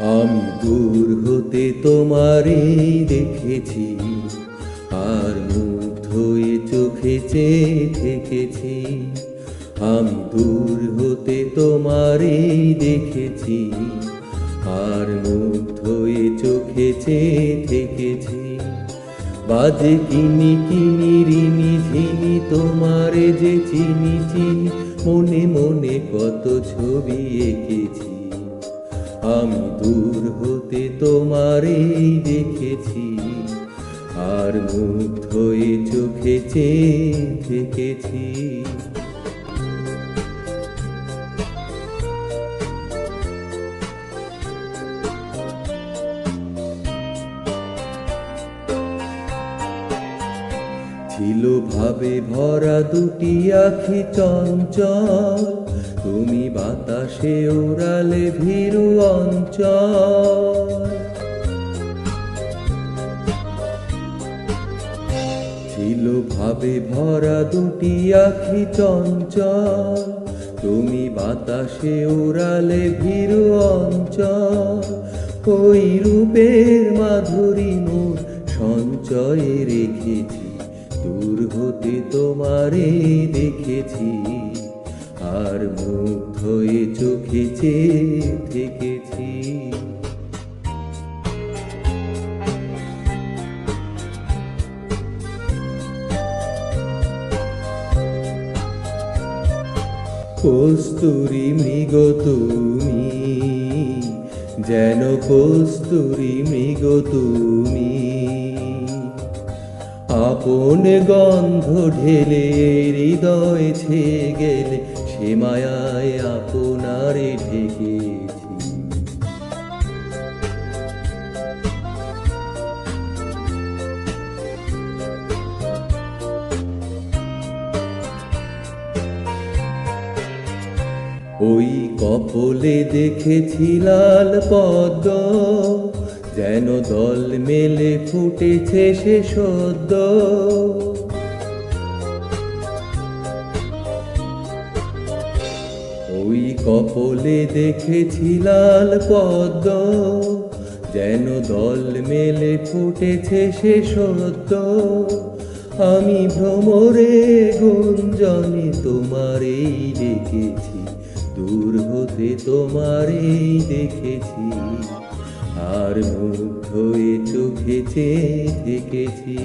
আমি দূর হতে তোমারে দেখেছি, আর মুগ্ধ হয়ে চোখে চেয়ে থেকেছি। আমি দূর হতে তোমারে দেখেছি, আর মুগ্ধ হয়ে চোখে চেয়ে থেকেছি। বাজে কিনি কিনি রিনি ঝিনি তোমারে যে চিনি চিনি, মনে মনে কত ছবি এঁকেছি। আমি দূর হতে তোমারেই দেখেছি। আর মুগ্ধ হয়ে চোখে চেয়ে ছিল ভাবে ভরা দুটি আখি চঞ্চল। তুমি বাতাসে ওড়ালে ভীরু অঞ্চল। ছিল ভাবে ভরা দুটি আখি চঞ্চল। তুমি বাতাসে ওড়ালে ভীরু অঞ্চল। ওই রূপের মাধুরী মোর সঞ্চয়ে রেখেছি, দূর হতে তোমারে দেখেছি। আর মুগ্ধ হয়ে চোখে চেয়ে থেকেছি। কস্তুরি মৃগ তুমি, যেন কস্তুরি মৃগ তুমি। আপন গন্ধ ঢেলে হৃদয় ছে গেলে সে মায়ায় আপনারে ঢেকেছি। ওই কপলে দেখেছি লাল পদ্ম, যেন দল মেলে ফুটেছে সে সদ্য। ওই কপলে দেখেছি লাল পদ্ম। যেন দল মেলে ফুটেছে সে সদ্য। আমি ভ্রমরে গুঞ্জনে তোমারেই দেখেছি, দূর হতে তোমারেই দেখেছি। আর মুগ্ধ হয়ে চোখে চেয়ে দেখেছি,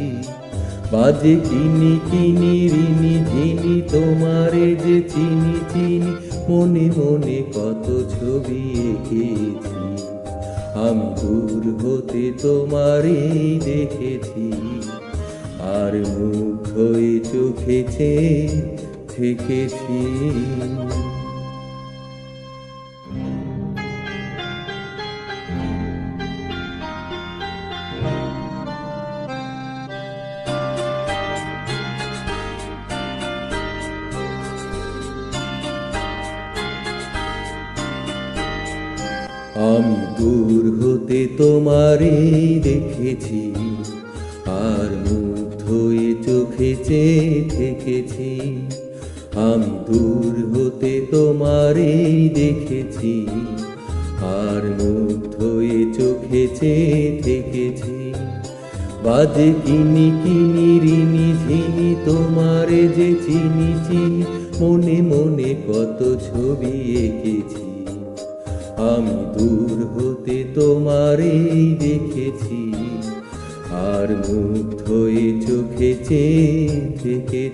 বাজে কিনি কিনি রিনি ঝিনি, তোমারে যে চিনি চিনি। মনে মনে কত ছবি এঁকেছি। আমি দূর হতে তোমারে দেখেছি। আর মুখ হয়ে চোখেছে থেকেছি। দূর হতে তোমারে দেখেছি, আর মুগ্ধ হয়ে চোখে চেয়ে থেকেছি। আমি দূর হতে তোমারে দেখেছি, আর মুগ্ধ হয়ে চোখে চেয়ে থেকেছি। বাজে কিনি কিনি রিনি ঝিনি, তোমারে যে চিনি চিনি মনে মনে কত ছবি এঁকেছি। আমি দূর হতে তোমারেই দেখেছি। আর মুগ্ধ হয়ে চোখে চেয়ে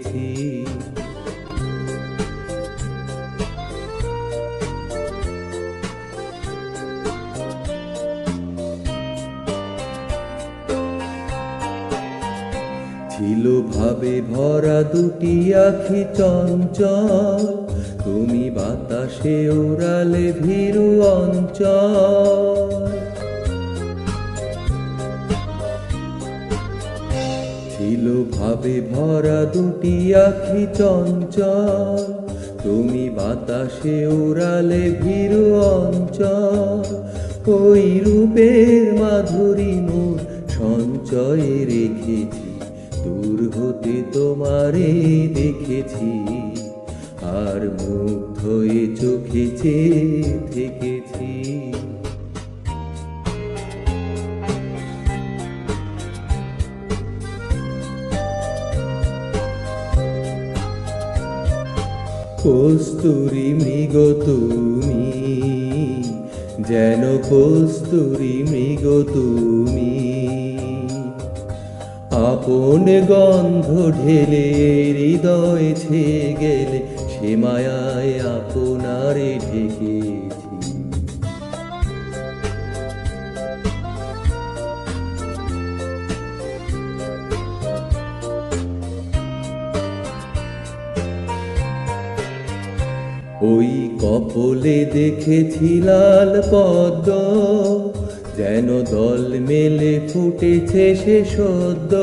ছিল ভাবে ভরা দুটি আখি চঞ্চল। তুমি বাতাসে ওড়ালে ভীরু অঞ্চল। ছিল ভাবে ভরা দুটি আখি চঞ্চল। তুমি বাতাসে ওড়ালে ভীরু অঞ্চল। ওই রূপের মাধুরী মোর সঞ্চয়ে রেখেছি, দূর হতে তোমারে দেখেছি। আর মুগ্ধ এ চোখে চেয়ে থেকেছি। কস্তুরি মৃগ তুমি, যেন কস্তুরি মৃগ তুমি। আপন গন্ধ ঢেলে হৃদয় ছে গেলে সে মায়ায় আপনারে ঢেকেছি ওই কপলে দেখেছি লাল পদ্ম, যেন দল মেলে ফুটেছে সে সদ্য।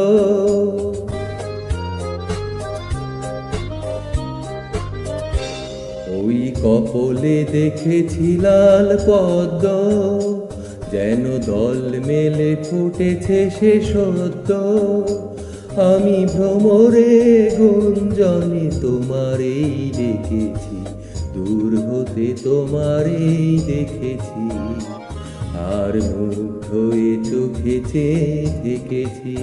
কপলে দেখেছি লাল পদ্ম, যেন দল মেলে ফুটেছে সে সদ্য। আমি ভ্রমরে গুঞ্জনে তোমারেই দেখেছি, দূর হতে তোমারেই দেখেছি। আর মুগ্ধ হয়ে চোখেছে দেখেছি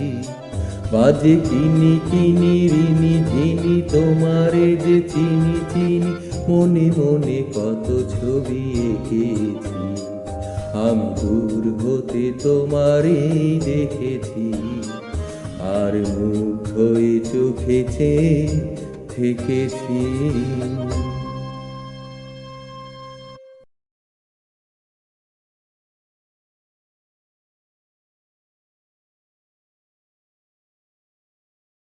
বাজে কিনি কিনি রিনি ঝিনি, তোমারে যে চিনি চিনি, মনে মনে কত ছবি এঁকেছি। আমি দূর হতে তোমারেই দেখেছি। আর মুখ হয়ে চোখেছে থেকেছি।